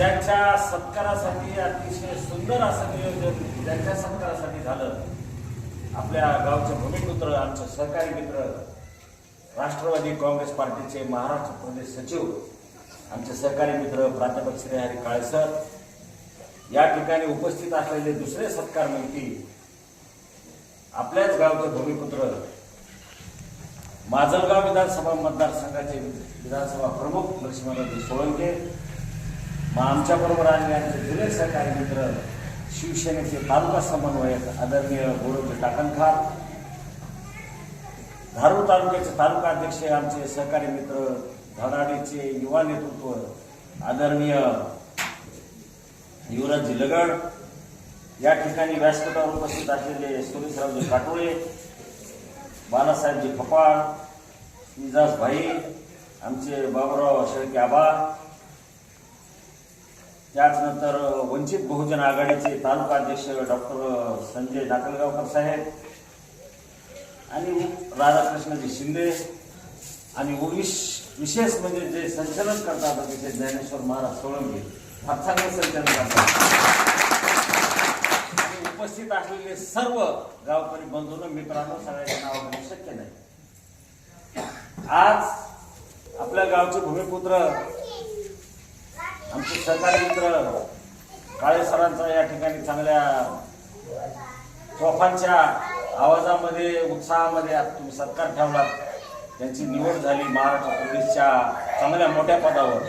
ज्याच्या सत्कारासाठी अतिशय सुंदर असं नियोजन त्यांच्या सत्कारासाठी झालं. आपल्या गावचे भूमिपुत्र आमचे सहकारी मित्र राष्ट्रवादी काँग्रेस पार्टीचे महाराष्ट्र प्रदेश सचिव आमचे सहकारी मित्र प्राध्यापक श्री हरी काळेसर या ठिकाणी उपस्थित असलेले दुसरे सत्कार मंत्री आपल्याच गावचे भूमिपुत्र माजलगाव विधानसभा मतदारसंघाचे विधानसभा प्रमुख लक्ष्मणराजे सोळंके मग आमच्याबरोबर आलेले आमचे जुने सहकारी मित्र शिवसेनेचे तालुका समन्वयक आदरणीय गोरखजी टाकणखार धारूर तालुक्याचे तालुका अध्यक्ष आमचे सहकारी मित्र धडाडीचे युवा नेतृत्व आदरणीय युवराजजी लगड या ठिकाणी व्यासपीठावर उपस्थित असलेले सुरेशरावजी काटोळे बालासाहेबजी फपाळ इजाज भाई आमचे बाबुराव शेळके आबा त्याचनंतर वंचित बहुजन आघाडीचे तालुका अध्यक्ष डॉक्टर संजय नाकलगावकर साहेब आणि राधाकृष्णजी शिंदे आणि विश विशेष म्हणजे जे संचलन करतात तिथे ज्ञानेश्वर महाराज सोळंगे फार चांगलं संचलन करतात आणि उपस्थित असलेले सर्व गावकरी बंधून मित्रांनो सगळ्यांचे नाव शक्य नाही. आज आपल्या गावचे भूमिपुत्र आमचे सहकारी मित्र काळे सरांचा या ठिकाणी चांगल्या तोफांच्या आवाजामध्ये उत्साहामध्ये आज तुम्ही सत्कार ठेवला त्यांची निवड झाली महाराष्ट्र प्रदेशच्या चांगल्या मोठ्या पदावर.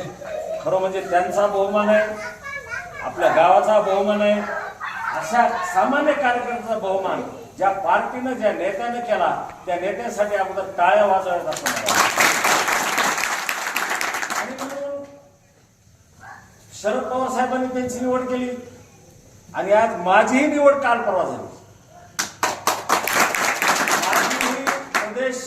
खरं म्हणजे त्यांचा बहुमान आहे आपल्या गावाचा बहुमान आहे. अशा सामान्य कार्यकर्त्याचा बहुमान ज्या पार्टीनं ज्या नेत्यानं केला त्या नेत्यासाठी अगोदर टाळ्या वाजवायचा असं मला वाटतं. आणि म्हणून शरद पवार साहेबांनी त्यांची निवड केली. आणि आज माझीही निवड काल परवा झाली. माझी प्रदेश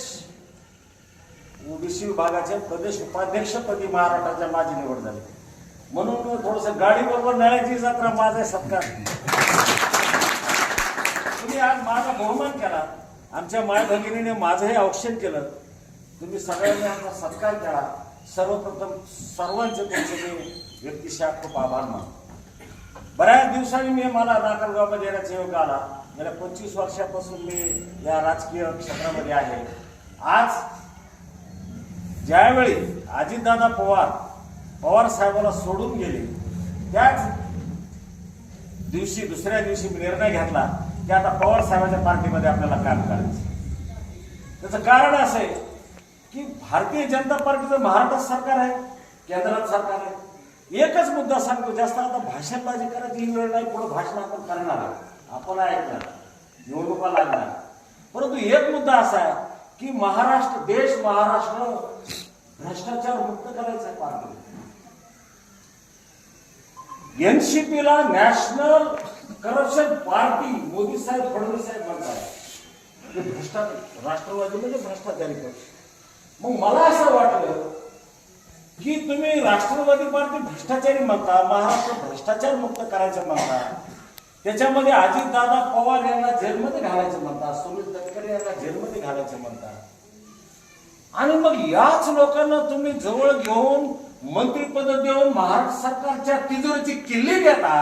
ओबीसी विभागाचे प्रदेश उपाध्यक्षपदी महाराष्ट्राच्या माझी निवड झाली. म्हणून थोडस गाडी बरोबर नळ्याची जत्रा माझा सत्कार. तुम्ही आज माझा बहुमान केला. आमच्या माय भगिनीने माझंही औक्षण केलं. तुम्ही सगळ्यांनी आमचा सत्कार केला. सर्वप्रथम सर्वांचे तुमचे व्यक्तिशा खूप आभार मानतो बऱ्याच दिवसांनी मी मला नाकलगावमध्ये येण्याचा योग आला. गेल्या पंचवीस वर्षापासून मी या राजकीय क्षेत्रामध्ये आहे. आज ज्यावेळी अजितदादा पवार पवार साहेबाला सोडून गेले त्याच दिवशी दुसऱ्या दिवशी मी निर्णय घेतला की आता पवार साहेबांच्या पार्टीमध्ये आपल्याला काम करायचं. त्याचं कारण असं आहे की भारतीय जनता पार्टीचं महाराष्ट्र सरकार आहे केंद्रात सरकार आहे. एकच मुद्दा सांगतो जास्त आता भाषणबाजी करायची वेळ नाही पुढे भाषण आपण करणार आहोत. आपण ऐकणार निवडणुका लागणार. परंतु एक मुद्दा असा आहे की महाराष्ट्र देश महाराष्ट्र भ्रष्टाचार मुक्त करायचा आहे पार्टी एनसीपीला नॅशनल करप्शन पार्टी मोदी साहेब फडणवीस साहेब म्हणतात. भ्रष्टाचार राष्ट्रवादी म्हणजे भ्रष्टाचारी पक्ष. मग मला असं वाटलं की तुम्ही राष्ट्रवादी पार्टी भ्रष्टाचारी म्हणता महाराष्ट्र भ्रष्टाचार मुक्त करायचं म्हणता त्याच्यामध्ये अजितदादा पवार यांना जेलमध्ये घालायचं म्हणता सुनील तटकरे यांना जेलमध्ये घालायचं म्हणता. आणि मग याच लोकांना तुम्ही जवळ घेऊन मंत्रीपद देऊन महाराष्ट्र सरकारच्या तिजोरीची किल्ली देता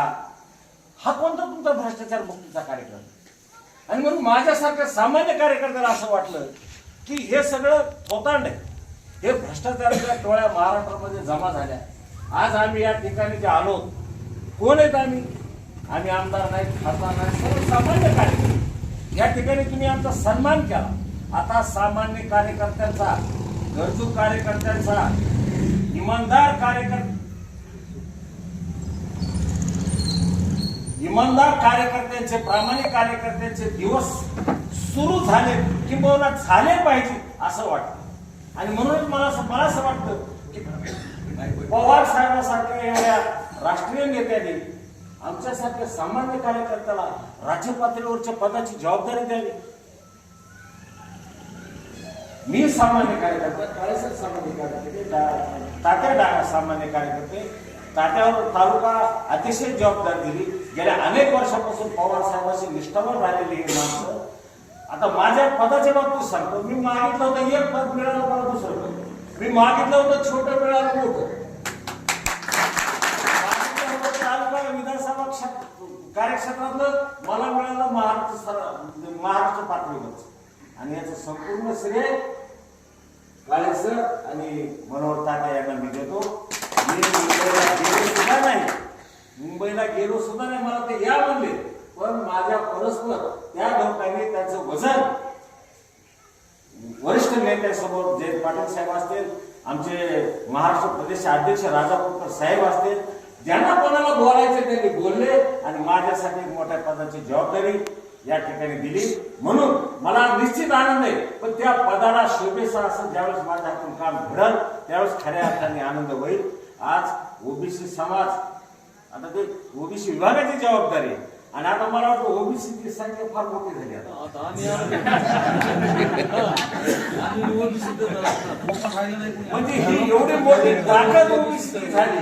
हा कोणता तुमचा भ्रष्टाचार मुक्तीचा कार्यक्रम? आणि म्हणून माझ्यासारख्या सामान्य कार्यकर्त्याला असं वाटलं की हे सगळं थोतांड आहे. हे भ्रष्टाचाराच्या टोळ्या महाराष्ट्रामध्ये जमा झाल्या. आज आम्ही या ठिकाणी जे आलो कोण आहेत आम्ही? आम्ही आमदार नाही खासदार नाही सर्वसामान्य कार्यकर्ते. या ठिकाणी तुम्ही आमचा सन्मान केला. आता सामान्य कार्यकर्त्यांचा गरजू कार्यकर्त्यांचा इमानदार कार्यकर्ते इमानदार कार्यकर्त्यांचे प्रामाणिक कार्यकर्त्यांचे दिवस सुरू झाले किंबहुना झाले पाहिजे असं वाटतं. आणि म्हणूनच मला असं मला असं वाटतं की पवार साहेबांसारख्या एवढ्या राष्ट्रीय नेत्यांनी आमच्यासारख्या सामान्य कार्यकर्त्याला राज्य पातळीवरच्या पदाची जबाबदारी द्यावी. मी सामान्य कार्यकर्ता काळेसर सामान्य कार्यकर्ते तात्या डागा सामान्य कार्यकर्ते तात्यावर तालुका अतिशय जबाबदारी दिली. गेल्या अनेक वर्षापासून पवार साहेबांशी निष्ठावर राहिलेली माणसं आता माझ्या पदाच्या बाबतीत सांगतो मी मागितलं होतं एक पद मिळालं मला दुसरं पद. मी मागितलं होतं छोटं मिळालं मोठं. मागितलं विधानसभा कार्यक्षेत्रातलं मला मिळालं महाराष्ट्र म्हणजे महाराष्ट्र पातळीवरच. आणि याचं संपूर्ण श्रेय काळे सर आणि मनोहर तात्या यांना मी देतो. मी मुंबईला गेलो सुद्धा नाही. मुंबईला गेलो सुद्धा नाही मला ते या म्हणले. पण माझ्या परस्पर त्या लोकांनी त्याचं वजन वरिष्ठ नेत्यासमोर जयंत पाटील साहेब असतील आमचे महाराष्ट्र प्रदेश अध्यक्ष राजापूरकर साहेब असतील ज्यांना कोणाला बोलायचे त्यांनी बोलले आणि माझ्यासाठी मोठ्या पदाची जबाबदारी या ठिकाणी दिली. म्हणून मला निश्चित आनंद आहे पण त्या पदाला शोभेसा असं ज्यावेळेस माझ्या हातून काम घडल त्यावेळेस खऱ्या अर्थाने आनंद होईल. आज ओबीसी समाज आता ते ओबीसी विभागाची जबाबदारी आहे. आणि आता मला वाटतं ओबीसीची संख्या फार मोठी झाली आता. म्हणजे ही एवढी मोठी ताकद ओबीसीची झाली.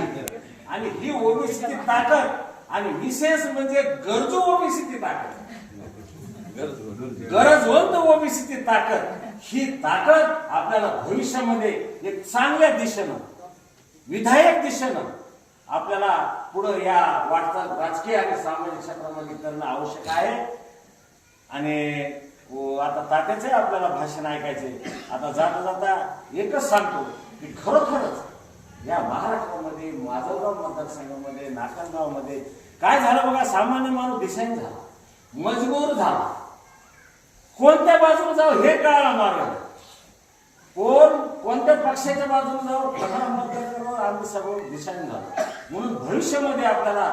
आणि ही ओबीसीची ताकद आणि विशेष म्हणजे गरजू ओबीसीची ताकद. गरजवंत ओबीसीची ताकद. ही ताकद आपल्याला भविष्यामध्ये एक चांगल्या दिशेनं विधायक दिशेनं आपल्याला पुढं या वाटचाल राजकीय आणि सामाजिक क्षेत्रामध्ये करणं आवश्यक आहे. आणि आता तात्याचे आपल्याला भाषण ऐकायचे आता जाता जाता एकच सांगतो की खरोखरच या महाराष्ट्रामध्ये माजलगाव मतदारसंघामध्ये नाकणगावमध्ये काय झालं बघा सामान्य माणूस दिशाहीन झाला मजबूर झाला. कोणत्या बाजूने जाऊ हे कळायला मार्ग कोण कोणत्या पक्षाच्या बाजूने जाऊ प्रधानमंत्र्यांवर करावं आम्ही सगळं दिशाहीन झालो. म्हणून भविष्यामध्ये आपल्याला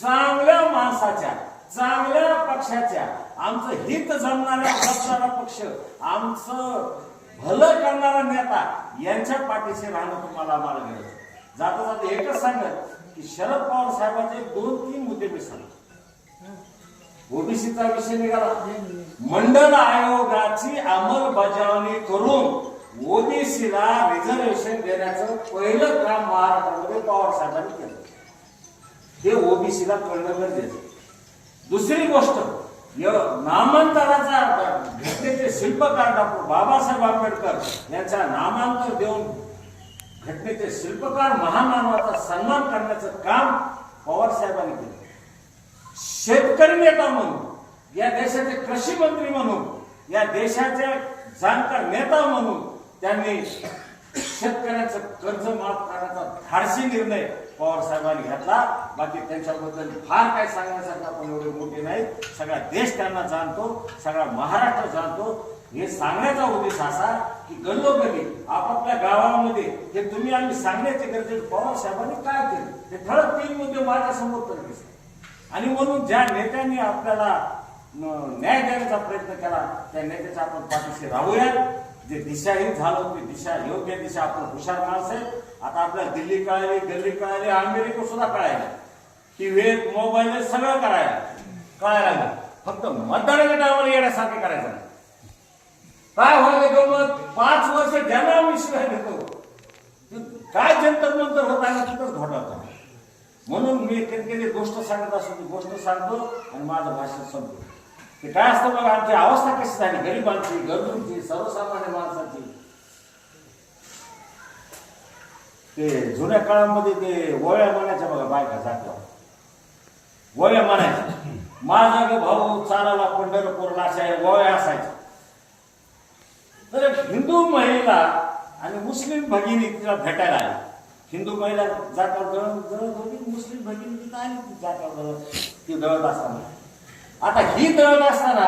चांगल्या माणसाच्या चांगल्या पक्षाच्या आमचं हित जमणाऱ्या जपणारा पक्ष आमचं भलं करणारा नेता यांच्या पाठीशी राहणं तुम्हाला आम्हाला गरज जाता जाता एकच सांगत की शरद पवार साहेबांचे दोन तीन मुद्दे मी सांगतो. ओबीसीचा विषय निघाला. मंडल आयोगाची अंमलबजावणी करून ओबीसीला रिझर्वेशन देण्याचं पहिलं काम महाराष्ट्रामध्ये पवार साहेबांनी केलं. हे ओबीसीला कळणं गरजेचं दुसरी गोष्ट नामांतराचा घटनेचे शिल्पकार डॉक्टर बाबासाहेब आंबेडकर यांचा नामांतर देऊन घटनेचे शिल्पकार महामानवाचा सन्मान करण्याचं काम पवार साहेबांनी केलं. शेतकरी नेता म्हणून या देशाचे कृषी मंत्री म्हणून या देशाचे जाणकार नेता म्हणून त्यांनी शेतकऱ्यांचं कर्ज माफ करण्याचा धाडसी निर्णय पवार साहेबांनी घेतला. बाकी त्यांच्याबद्दल फार काय सांगण्यासारखं आपण एवढे मोठे नाही सगळा देश त्यांना जाणतो सगळा महाराष्ट्र जाणतो. हे सांगण्याचा उद्देश असा की गल्लोगल्ली आपापल्या गावामध्ये हे तुम्ही आम्ही सांगण्याचे गरजे पवार साहेबांनी काय केलं? हे ठळक तीन मुद्दे माझ्यासमोर तर दिसले. आणि म्हणून ज्या नेत्यांनी आपल्याला न्याय देण्याचा प्रयत्न केला त्या नेत्याच्या आपण पाठीशी राहूया जे दिशाहीन झालं ती दिशा योग्य दिशा आपण हुशार माणसं आहे. आता आपल्याला दिल्ली कळाली गल्ली कळाली अमेरिका सुद्धा कळायला टीव्ही मोबाईल सगळं करायला कळायला लागलं. फक्त मतदार गटावर येण्यासारखे करायचं नाही. काय व्हायला मग पाच वर्ष ज्यांना आम्ही शिवाय घेतो काय जंतर मंतर होत आहे तिथंच घोटाळा म्हणून मी कधी कधी गोष्ट सांगत असतो ती गोष्ट सांगतो आणि माझं भाषण संपतो ते काय असतं बघा आमची अवस्था कशी झाली? गरिबांची गरजूंची सर्वसामान्य माणसाची. ते जुन्या काळामध्ये ते वळ्या म्हणायच्या बघा बायका जात्या वळ्या म्हणायच्या माझा गे भाऊ चालाला पंढरपूरला अशा वळ्या असायच्या. तर एक हिंदू महिला आणि मुस्लिम भगिनी तिला भेटायला आली. हिंदू महिला जात्यावर दळत दळत होती मुस्लिम भगिनी तिथं आली ती जात्यावर दळत ती दळत असताना. आता ही दळत असताना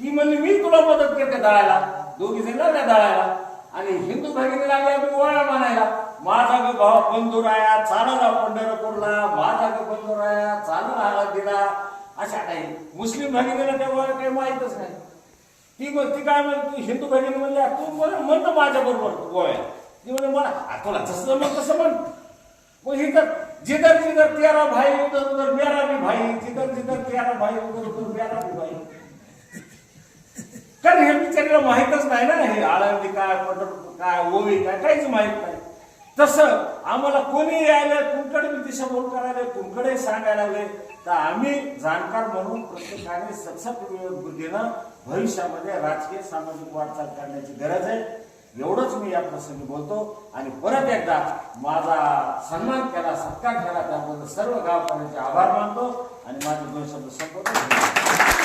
ती म्हणली मी तुला मदत करते दळायला. दोघी जण लागल्या दळायला. आणि हिंदू भगिनी लागल्या मी ओळा म्हणायला माझा ग भाव बंधुराया चालला पंढरपूरला माझा ग बंधुराया चालला दिला अशा काही मुस्लिम भगिनीला तेव्हा काही माहीतच नाही. ती मग ती काय म्हणते तू हिंदू भगिनी म्हणल्या तू म्हण म्हणतो माझ्या बरोबर गोव्या ती म्हणजे मला तुला जसं म्हण तसं म्हण. मग ही तर जिधर जिधर तेरा भाई उधर उधर मेरा भी भाई जिधर जिधर तेरा भाई उधर उधर मेरा भी भाई. कारण हे बिचारीला माहीतच नाही ना हे आळंदी काय पंढरपूर काय ओवी काय काहीच माहीत नाही. तसं आम्हाला कोणी यायला तुमकडे मी दिशाभूल करायला तुमकडे सांगायला लागले तर आम्ही जाणकार म्हणून प्रत्येकाने सक्षम देणं भविष्यामध्ये राजकीय सामाजिक वाटचाल करण्याची गरज आहे. एवढंच मी या प्रसंगी बोलतो. आणि परत एकदा माझा सन्मान केला सत्कार केला त्याबद्दल सर्व गावकऱ्यांचे आभार मानतो. आणि माझे दोन शब्द संपवतो.